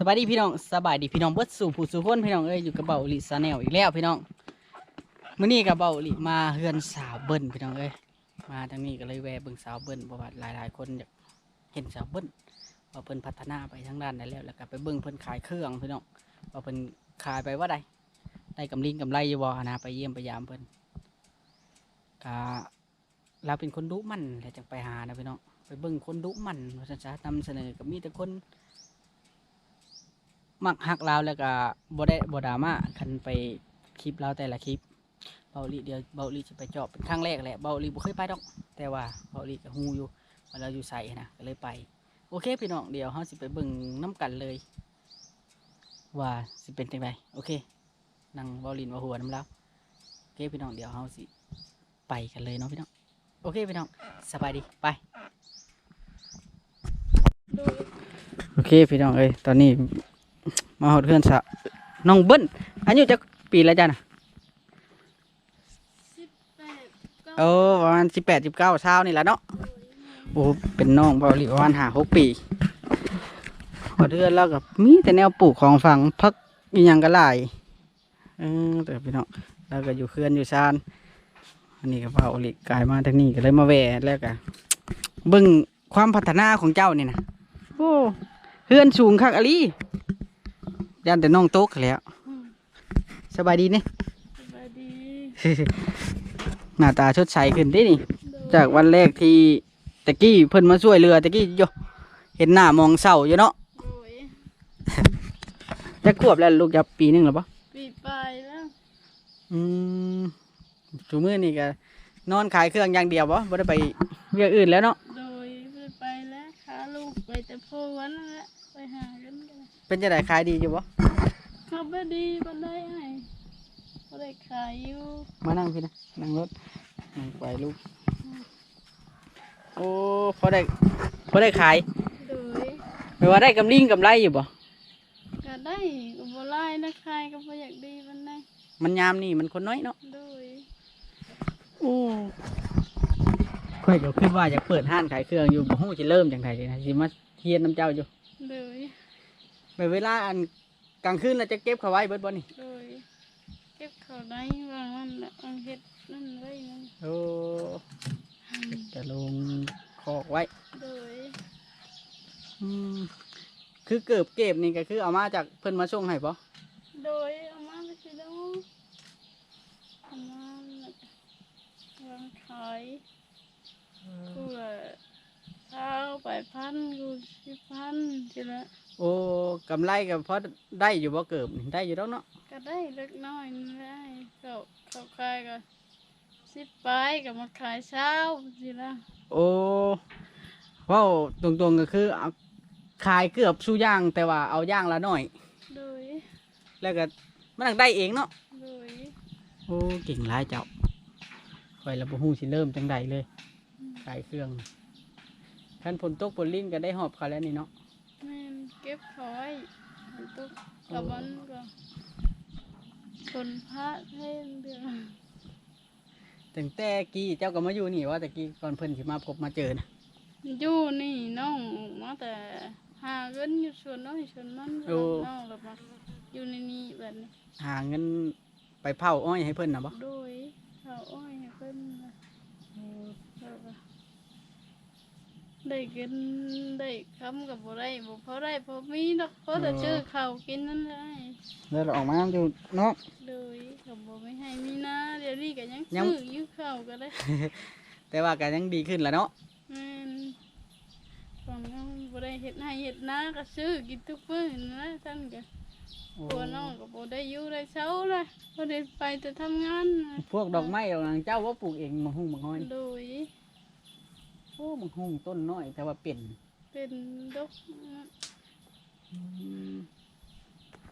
สบายดีพี่น้องสบายดีพี่น้องเบิดสู่ผู้สู่คนพี่น้องเอ้ยอยู่กับเบาหลิซาแนลอีกแล้วพี่น้องมื้อนี้กับเบาหลิมาเฮือนสาวเบิ้นพี่น้องเอ้ยมาทางนี้ก็เลยแวะเบิ่งสาวเบิ้นเพราะว่าหลายๆคนอยากเห็นสาวเบิ้นว่าเพิ่นพัฒนาไปทางด้านไหนแล้วแล้วก็ไปเบิ่งเพิ่นขายเครื่องพี่น้องว่าเพิ่นขายไปว่าใดได้กำลิงกำไรอยู่บ่นะไปเยี่ยมไปยามเพิ่นก็เราเป็นคนดุมันแหละจังไปหานะพี่น้องไปเบิ่งคนดุมันว่าซั่นซะนำเสนอก็มีแต่คน มักหักเราวแล้วก็บ่ได้บ่ดราม่าคันไปคลิปเราแต่ละคลิปเบาหลีเดียวเบาหลีจะไปเจอบเป็นครั้งแรกแหละเบาหลีบ่เคยไปดอก แต่ว่าเบาหลีก็ฮู้อยู่ว่าเราอยู่ใส่นะก็เลยไป โอเคพี่น้องเดี๋ยวเฮาสิไปเบิ่งน้กันเลย ว่าสิเป็นจังไดโอเคนั่งเบาหลินว่าหัวน้ำแล้วโอเคพี่น้องเดี๋ยวเฮาสิไปกันเลยเนาะพี่น้องโอเคพี่น้องสบายดีไปโอเคพี่น้องเอ้ยตอนนี้ มาหอดเพื่อนสะน้องเบิ้ลอายุจะปีแล้วจ้ะนะสิบแปดเก้าโอ้ประมาณสิบแปดสิบเก้าเช้านี่แหละเนาะโอ้เป็นน้องเบาหลีประมาณห้าหกปีหอดเพื่อนแล้วกับมีแต่แนวปลูกของฝังพักอีหยังก็หลายเออแต่พี่น้องแล้วก็อยู่เคือนอยู่ชานอันนี้ก็เบาหลีกลายมาทางนี้ก็เลยมาแหวะแล้วก็เบิ่งความพัฒนาของเจ้านี่นะโอ้เพื่อนสูงคักอะลี ยันแต่น้องโต๊กแหล้วอืมสบายดีเนี่ยสบายดี หน้าตาชดใสขึ้นได้นี่โดยจากวันแรกที่ตะกี้เพิ่นมาช่วยเรือตะกี้โยเห็นหน้ามองเศร้าอยู่เนาะโดยจะขวบแล้วลูกจะปีหนึงหรอปะปีปลายแล้ว อืมชูมือนี่ก็นอนขายเครื่องอย่างเดียวปะบ่ได้ไปเวียกอื่นแล้วเนาะ โดยไปไปแล้วขาลูกไปแต่พ่อวันนั่นแหละไปหากันกันเป็นจะได้ขายดีอยู่ปะ เขาไม่ดีบันไดไอ้ก็ได้ขายอยู่มานั่งพี่นะนั่งรถนั่งไปลูก โอ้พอได้พอได้ขายโดยแปลว่าได้กำลิงกำไรอยู่ปะก็ได้ก็บ่ไล่นะขายก็บ่อยากดีบันไดมันยามนี่มันคนน้อยเนาะโดยโอ้ค่อยก็คิดว่าอยากเปิดห้านขายเครื่องอยู่บ่ฮู้สิเริ่มจังไดเลยนะสิมาเทียนน้ำเจ้าอยู่โดยไปเวลาอัน กลางคืนเราจะเก็บเขาไว้เบิดบ่นี่โดยเก็บเขาได้วางนั่นแหละวางเฮ็ดนั่นไว้นั่นโอ้จะลงคอกไว้โดยอืมคือเกิบเก็บนี่ก็คือเอามาจากเพิ่นมาส่งให้บ่โดยเอามาไปสิดูเอามาแล้วก็วางขายกูละเช้าไปพันกูสิบพันทีละ โอ้กำไรก็พอได้อยู่บ่เกิบนี่ได้อยู่แล้วเนาะก็ได้เล็กน้อยนี่ได้เขาเขาขายก็สิบปลายก็มาขายเช้าทีละโอ้เว้าตรงๆก็คือเอาขายเกือบสู้ย่างแต่ว่าเอาย่างละน้อย โดยแล้วก็มันต้องได้เองเนาะโดยโอ้เก่งหลายเจ้าคอยระบบหูสิเริ่มจังใดเลยขายเครื่องท่านผลตกผลลิ้นก็ได้หอบเขาแล้วนี่เนาะแม่นเก็บเขาไว้มันตุกกับมันก็คนพระให้เดือนตั้งแต่กี้เจ้าก็มาอยู่นี่ว่าแต่กี้ก่อนเพิ่นสิมาพบมาเจอนะอยู่นี่น้องมาแต่หาเงินอยู่ส่วนน้อยส่วนมันน้องแล้วมาอยู่ในนี้แบบนี้หาเงินไปเผาอ้อยให้เพิ่นนะบ่โดยเขาอ้อยให้เพิ่นน่ะแล้วก็ ได้กินได้คำกับบ่ได้บ่พอได้พอมีดอกพอแต่ชื่อข้าวกินนั่นแหละแล้วเราออกมาอยู่เนาะโดยเขาบ่ไม่ให้มีนะเดี๋ยวนี้ก็ยังยัง ซื้ออยู่ข้าวก็ได้แต่ว่าก็ยังดีขึ้นแล้วเนาะแม่นฟังน้องบ่ได้เฮ็ดให้เฮ็ดนาก็ซื้อกินทุกมื้อนั่นนะท่านก็โอ้ตัวน้องก็บ่ได้อยู่ได้เช้าเลยบ่ได้ไปแต่ทำงานน่ะพวกดอกไม้ดอกหางเจ้าว่าปลูกเองมังหุงมังห้อย โดยโอ้มังหุงต้นน้อย แต่ว่าเป็นเป็นดอกอืม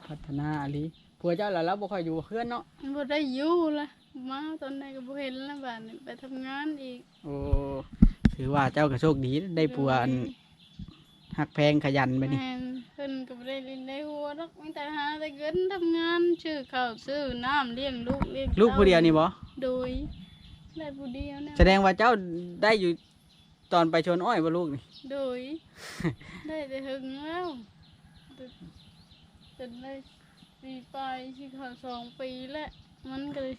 พัฒนาอะลีผัวเจ้าแล้วเราบ่ค่อยอยู่เพื่อนเนาะบ่ได้อยู่ละมาตอนไหนก็บ่เห็นแล้วบาดนี้ไปทำงานอีกโอ้ถือว่าเจ้าก็โชคดีได้ผัวอันหักแพงขยันไปนี่ แม่นเพิ่นก็บ่ได้เลินได้หัวดอกมีแต่หาแต่เงินทำงานซื้อข้าวซื้อน้ำเลี้ยงลูกเลี้ยงลูกผู้เดียวนี่บ่โดยได้ผู้เดียวนะแสดงว่าเจ้าได้อยู่ ตอนไปชนอ้อยบ่ลูกนี่ โดย ได้แต่หึงแล้วจนได้ปีปลายที่เขาสองปีแล้วมันก็เลย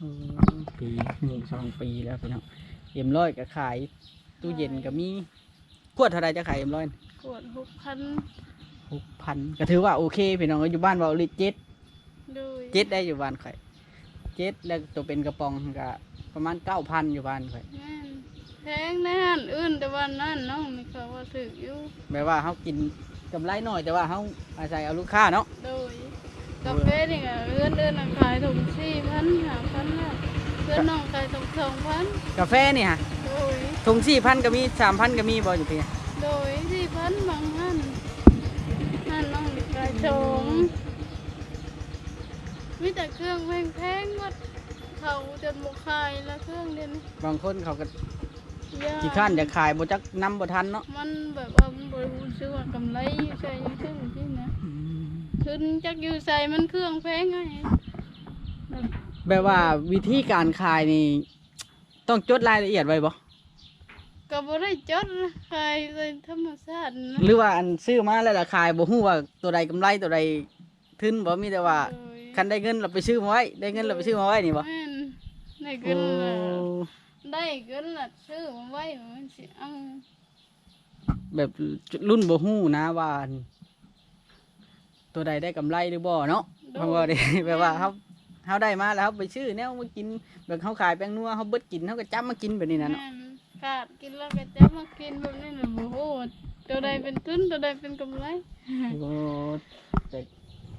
อืมปีหนึ่งสองปีแล้วพี่น้องเอ็มร้อยก็ขาย ตู้เย็นก็มีขวดเท่าไรจะขายเอ็มร้อยกวดหกพันหกพันก็ถือว่าโอเคพี่น้องอยู่บ้านเบาลิเจ็ดโดยเจ็ดได้อยู่บ้านข่อยเจ็ดแล้วตัวเป็นกระป๋องก็ประมาณเก้าพันอยู่บ้านข่อย แม่น แพงในหันอื่นแต่วันนั้นน้องมีเขาว่าถืออยู่แปลว่าเขากินกำไรหน่อยแต่ว่าเขาอาศัยเอาลูกค้าเนาะโดยกาแฟนี่ก็เอื้อนเอื้อนขายถุงสี่พันห้าพันแล้วเพื่อนน้องขายถุงสองพันกาแฟนี่ฮะโดยถุงสี่พันก็มีสามพันก็มีบ่อยู่พี่โดยสี่พันบางหันหันน้องมีขายสองมีแต่เครื่องแพงๆหมดเขาจนบกขายแล้วเครื่องเดียวนี้บางคนเขาก็ ยากขี้ข้านจะขายบ่จักนำบ่ทันเนาะมันแบบว่ามันบริบูรณ์ชื่อว่ากำไรอยู่ใช่อยู่ซึ่งที่นะขึ้นจากอยู่ใส่มันเครื่องแพงไงแบบแบบว่าวิธีการขายนี่ ต้องจดรายละเอียดไว้บ่ก็บ่ได้จดนะขายในธรรมชาตินะหรือว่าอันซื้อมาแล้วราคายบ่ฮู้ว่าตัวใดกำไรตัวใดทุนบ่มีแต่ว่าโดยคันได้เงินเราไปซื้อมาไว้ได้เงินเราไปซื้อมาไว้นี่บ่ แม่นได้โอ้เกินละ ได้เกินละซื้อมาไว้มันสิเอาแบบรุ่นบ่ฮู้นะว่าอันตัวใดได้กำไรหรือบ่เนาะเพราะว่าได้แบบว่าเฮาเฮาได้มาแล้วเฮาไปซื้อแนวมากินแบบเฮาขายแป้งนัวเฮาเบิดกินเฮาก็จับมากินแบบนี้นะเนาะ แม่นขาดกินแล้วก็จะมากินแบบนี้น่ะบ่ฮู้ว่าตัวใดเป็นทุนตัวใดเป็นกำไรโอ้แต่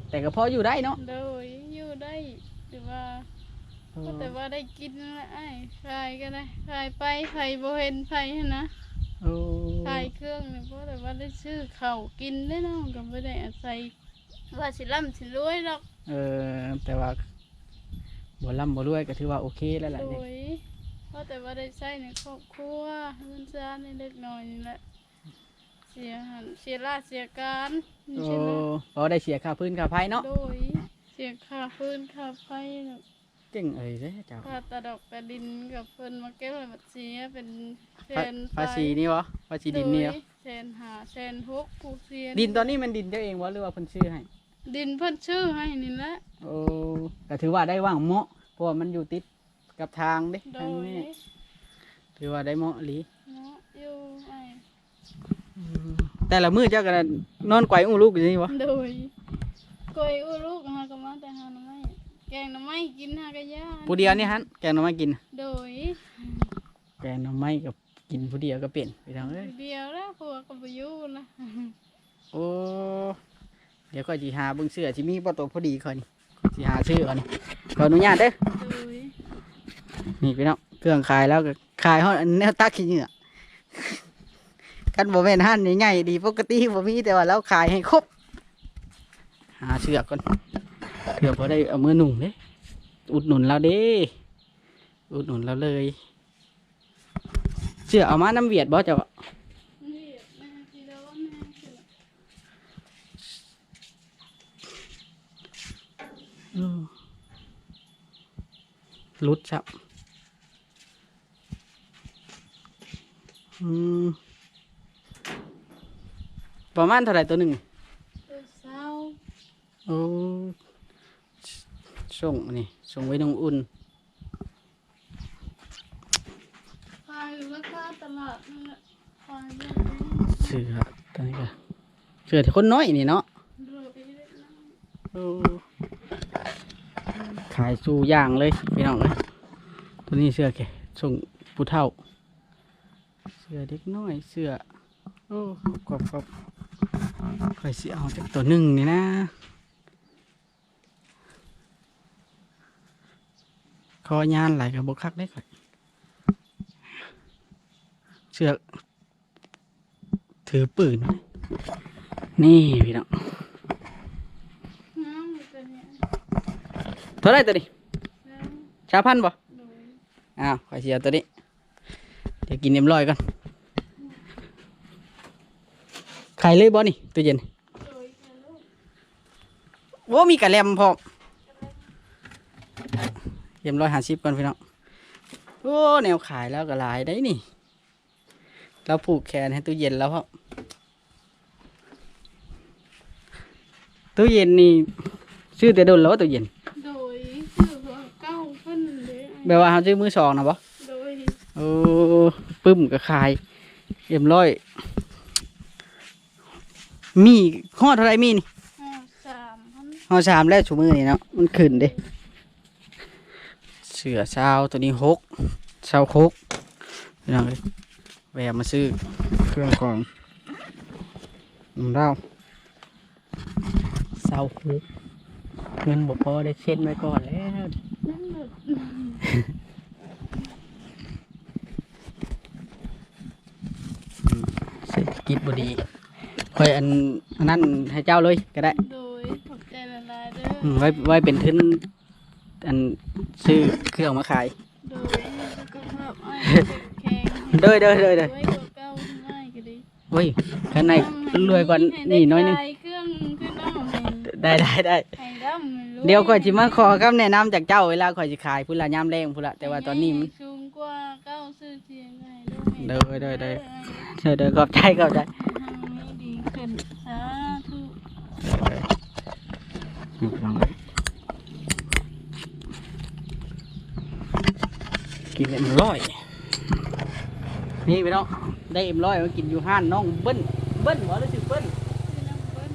แต่ก็พออยู่ได้เนาะ โดยอยู่ได้หรือว่า ก็แต่ว่าได้กินละไอ้ขายก็ได้ขายไปไผบ่เห็นไผหั้นนะโอ้ขายเครื่องเนี่ยเพราะแต่ว่าได้ซื้อข้าวกินได้เนาะก็ไม่ได้อาศัยว่าสิร่ำสิรวยหรอกเออแต่ว่าบ่ร่ำบ่รวยก็ถือว่าโอเคแล้วล่ะโดเนี่ยยเพราะแต่ว่าได้ใช้ในครอบครัวเงินซ่านเล็กน้อยนี่แหละเสียหันเสียราชเสียการนี่โอ้ใช่ไหม พอได้เสียค่าพื้นค่าไฟเนาะโดยเสียค่าฟืนค่าไฟน่ะ เก่งเอ้ยเด้อเจ้าค่าตะดอกตะดินกับเพิ่นมาเก็บไว้บัดเสียเป็นแสภานภาษีนี่วะภาษีดินนี่เหรอโดยแสนหาแสนหกผู้เสียดินตอนนี้มันดินเจ้าเองวะหรือว่าเพิ่นซื้อให้ ดินเพิ่นชื่อให้นี่แหละโอ้ก็ถือว่าได้ว่างเหมาะเพราะว่ามันอยู่ติดกับทางเด้โดทางยนี้ถือว่าได้เหมาะอีหลีเนาะอยู่ไอ้แต่ละมื้อเจ้าก็นอนไกวอุ้มลูกอยู่นี่วะโดยกอยอู้ลูกหาก็มาแต่หาหน่อไม้ แกงหน่อไม้กินหากะยาผู้เดียวนี่ฮันแกงหน่อไม้กิน โดยแกงหน่อไม้กับกินผู้เดียวก็เป็นไปทางเอ้ยเดียวแล้วพวกก็ไปอยู่นะโอ้เดี๋ยวก็สิหาเบิ่งเสื้อที่มีบ่ตัวพอดีค่อยนี่สิหาซื้อก่อนนี่ขออนุญาตเด้อโดยนี่พี่น้องเครื่องขายแล้วก็ขายเฮาอันแนวตักขี้เหงื่อกันบ่แม่นหั่นใหญ่ๆดีปกติบ่มีแต่ว่าเราขายให้ครบหาเชือกก่อน เพื่อพอได้เอามือหนุ่งเด้อุดหนุนเราเด้อุดหนุนเราเลยเชือเอามาน้ำเวียดบ่เจ้านี่แม่ที่เราว่าแม่สิล่ะอืมรุดครับประมาณเท่าไหร่ตัวหนึ่งตัวเศร้าโอ้ ส่งนี่ส่งไว้น้องอุ่นขายอยู่ราคาตลาดนั่แหละขายเรื่องเสือตัวนี้ก็เสือที่คนน้อยนี่เนาะขายสู่ย่างเลยพี่น้องเลยตัวนี้เสือแกส่งผู้เฒ่า เสือเด็กน้อยเสือโอ้กรอบกรอบใครสิเอาจากตัวหนึ่งนี่นะ คอยานไหลกับบกคักได้ก่อนเสือถือปืน นี่พี่น้องน้ำอยู่ตัวเท่าไรตัวนี้แล้วชาพันบ่อ้าวขอเสียตัวนี้ เดี๋ยวกินเอ็มลอยก่อนไขายเลยบ่นี่ตัวเย็นโดยค่ะลูกโว้มีกระแลมพร้อม เอ็มลอยหาสิบก่อนพี่น้องโอ้แนวขายแล้วก็หลายได้นี่ เราผูกแขนให้ตู้เย็นแล้วครับตู้เย็นนี่ซื้อแต่โดนแล้วตู้เย็นโดยชื่อว่าเก้าเพิ่นเลยแปลว่าเขาซื้อมือสองนะบ่โดยโอ้ปึ้มก็ขายเอ็มร้อย มีห่อเท่าไรมีนี่ห้าสามพันห่อสามแล้วชูมือนี่เนาะมันขึ้นเด้ เสือเช้าตัวนี้หกเช้าหกพี่น้องเอ้ยแวะมาซื้อเครื่องของน้ำเล่าเช้าหกเงินบ่พอได้เช็ดไว้ก่อนแล้วนั่นหลุดเศรษฐกิจบ่ดีค่อยอันอันนั้นให้เจ้าเลยก็ได้ โดยขอบใจละลายเด้อือมไว้ไว้เป็นทุน อันซื้อเครื่องมาขาย โดยสุขภาพอ้ายแข็งเด้อเด้อเด้อเด้อไว้กว่าเก้าง่ายก็ดีเฮ้ยข้างในรวยกว่านี่น้อยหนึงให้ได้เครื่องขึ้นน้ำได้ได้ได้ให้ดำรเดี๋ยวข่อยสิมาขอคำแนะนำจากเจ้าเวลาข่อยสิขายพุ่นละยามแรงพุ่นละแต่ว่าตอนนี้มัน สูงกว่าเก้าซื้อเทียงไงเด้อเด้อเด้อ เด้อเด้อขอบใจขอบใจ ทางนี้ดีขึ้นสาธุกิน เอ็มร้อยนี่พี่น้องได้เอ็มร้อยมากินอยู่ห้านน้องเบิ้ลเบิ้ลบ่หรือชื่อเบิ้ลคือน้ำเปิ้ล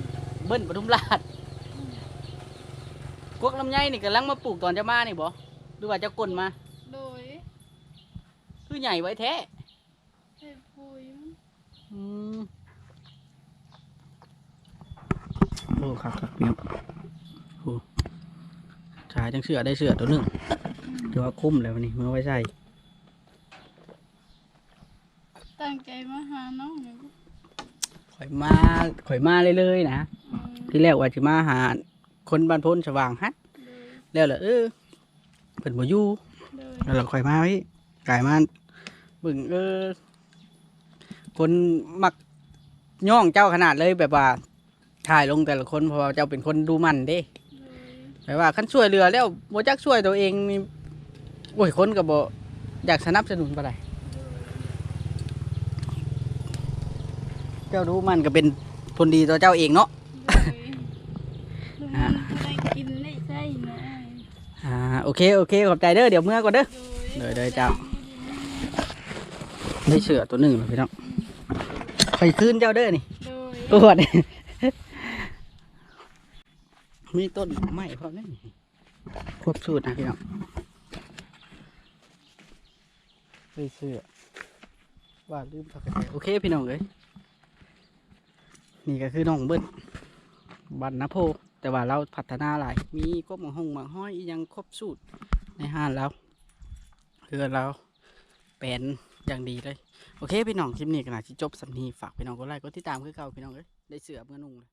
เบิ้ลปทุมราชกวกลำไยนี่กำลังมาปลูกตอนจะมานี่บ่หรือว่าจะกลนมาโดยคือใหญ่ไว้แท้เห็ดปุยมันอืมโอ้ครับครับพี่น้องโอ้ชายจังเสือได้เสือตัวหนึ่งถือว่าคุ้มเลยวันนี้เมื่อไว้ใส่ ตั้งใจมาหาน้องเนี่ยข่อยมาข่อยมาเลยเลยๆนะอืมที่แรกว่าจะมาหาคนบ้านพ้นสว่างฮัดโดยแล้วแหละเออเป็นบ่อยู่โดยแล้วเราข่อยมาพี่กลายมาบึงเออ คนมักย่องเจ้าขนาดเลยแบบว่าถ่ายลงแต่ละคนเพราะว่าเจ้าเป็นคนดูมันเด้ โดยแบบว่าคันช่วยเรือแล้วบ่จักช่วยตัวเองนี่โอ้ยคนก็บ่อยากสนับสนุนปานใดเจ้าดูมันก็เป็นผลดีต่อเจ้าเองเนาะโดยมันได้กินได้ใช่นะอ่าโอเคโอเคขอบใจเด้อเดี๋ยวเมื่อก่อนเด้อโดยโดยโดยเจ้าได้เสือตัวหนึ่งแล้วพี่น้องไปคืนเจ้าเด้อนี่โดยตรวจมีต้นไม้พร้อมนี่ครบสูตรนะพี่น้องไปเสือว่าลืมทักไปโอเคพี่น้องเอ้ย นี่ก็คือน้องเบิ้ลบันนะโพ แต่ว่าเราพัฒนาหลาย มีกบหมงหงหมงห้อยยังครบสูตรในห้านเราคือเราเป็นอย่างดีเลย โอเคพี่น้องคลิปนี้ขนาดที่จบสำนีฝากพี่น้องกดไลค์กดติดตามคือเก่าพี่น้องเลยได้เสือเมื่อนุ่งเลย